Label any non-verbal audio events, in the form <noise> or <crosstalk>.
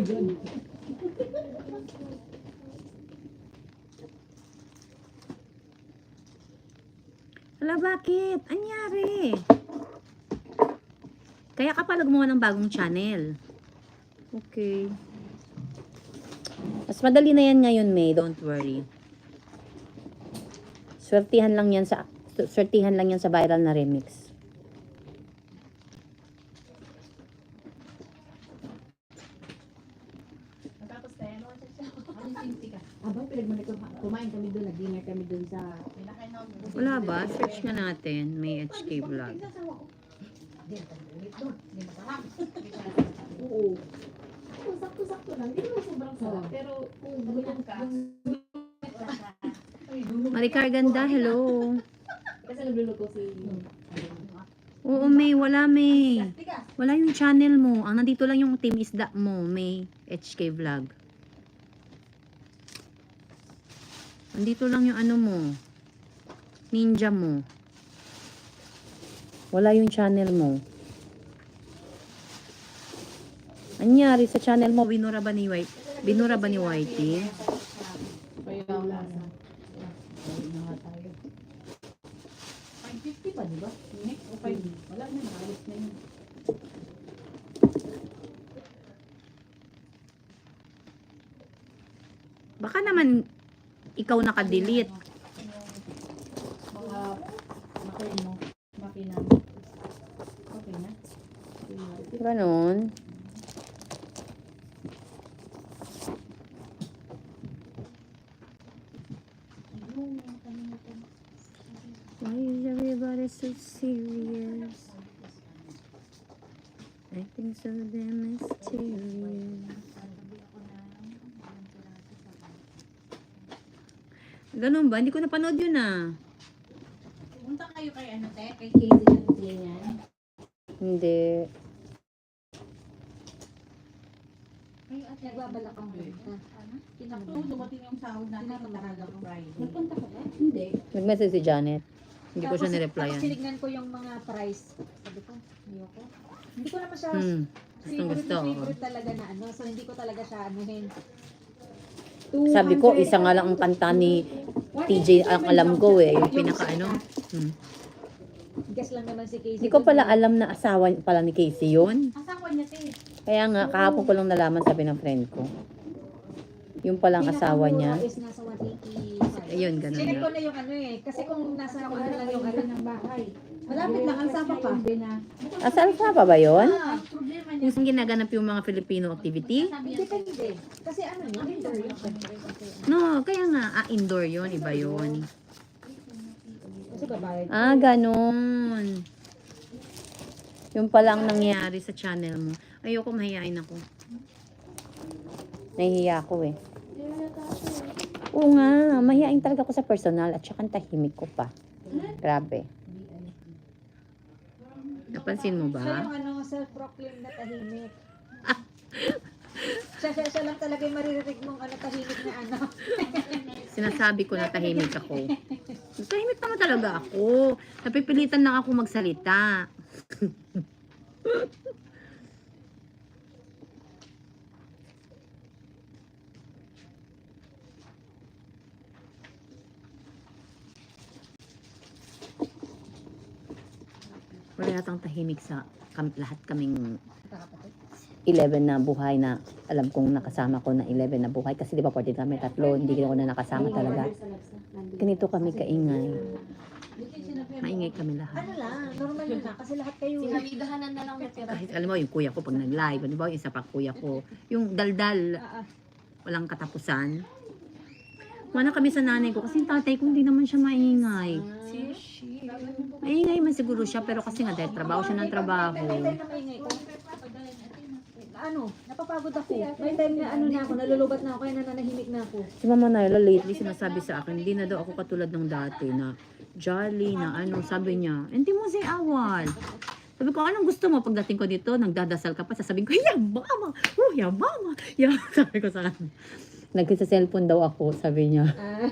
my God. Ala, bakit? Anyari? Kaya ka pala gumawa ng bagong channel. Okay. Mas madali na yan ngayon, May. Don't worry. Swertihan lang yan sa swertihan lang yan sa viral na remix. Tapos tayo, ano siya? Ano pinagmalik ko, kumain kami doon, nag-dinner kami doon sa... Wala ba? Search nga natin. May HK vlog. Oo. Oo, sakto-sakto lang. Hindi naman sobrang sarap. Pero kung gulang ka, Maricar Ganda, hello. kasi nagluluto si... Oo, May. Wala, May. Wala yung channel mo. Ang nandito lang yung team isda mo, May. HK vlog. Nandito lang yung ano mo. Ninja mo. Wala yung channel mo. Anyari sa channel mo, binura ba ni White? Binura ba ni Whitey? Kaya lasa. Ayun na nga tayo. 550 pa, di ba? Next o 5 Wala na, nakalis. Baka naman ikaw nakadelete. Ganon. Why is everybody so serious? I think so damn mysterious. Ganun ba? Hindi ko napanood yun ah. Punta kayo kay ano, te? Kay Casey ng yan. Hindi. Ay, at nagbabalak ang punta. Kinakto, dumating yung sahod natin ng talagang Friday. Nagpunta ka ba? Hindi. Nag-message si Janet. Hindi ko siya Tapos nireplyan. sinignan ko yung mga price. Sabi ko, ayoko. Hindi ko naman siya Hmm. Gustong gusto. na favorite talaga na ano. So, hindi ko talaga siya anuhin. Sabi ko, isa nga lang ang kanta ni TJ ang alam ko eh. Yung pinaka ano. Hmm. Guess lang naman si Casey. Hindi ko pala alam na asawa pala ni Casey yun. Asawa niya, te. Kaya nga, kahapon ko lang nalaman sabi ng friend ko. Yung palang asawa niya. is nasa 185. Ayun, ganun Sinek ko na yung ano eh. Kasi kung nasa ano lang yung ano ng bahay. Malapit lang ang sapa pa. Asal pa ba ba yun? Ah, niya. Yung ginaganap yung mga Filipino activity? Depende. Kasi ano yun, indoor yun. No, kaya nga, ah, indoor yun, iba yun. Kasi. Ah, ganun. Yung pala ang nangyari sa channel mo. Ayoko mahihain ako. Nahihiya ako eh. Oo nga, mahihain talaga ako sa personal at saka tahimik ko pa. Grabe. Napansin mo Siya ba? yung ano, self-proclaimed na tahimik. siya, siya, siya lang talaga yung maririnig mong ano, tahimik na ano. <laughs> Sinasabi ko na tahimik ako. Tahimik naman talaga ako. Napipilitan lang ako magsalita. <laughs> Wala yatang tahimik sa kam, lahat kaming 11 na buhay na alam kong nakasama ko na 11 na buhay. Kasi di ba pwede kami tatlo hindi ko na nakasama talaga. ganito kami kaingay. Maingay kami lahat. Ano lang, normal yun na. Kasi lahat kayo, sinamigahanan na lang natira. kahit alam mo yung kuya ko pag nag-live di ba yung isa pa kuya ko yung daldal ah, ah, walang katapusan. Mana kami sa nanay ko kasi yung tatay ko hindi naman siya maingay. Maingay man siguro siya pero kasi nga dahil trabaho siya ng trabaho. Ano, napapagod ako. May time na ano na ako, nalulubat na ako, kaya nananahimik na ako. Si Mama Naila lately sinasabi sa akin, hindi na daw ako katulad ng dati na jolly na ano, sabi niya, hindi mo si awal. Sabi ko, anong gusto mo pagdating ko dito? Nagdadasal ka pa, sasabihin ko, ya mama, oh ya mama, ya. Sabi ko sa kanya. Nagkisa cellphone daw ako, sabi niya. Ah,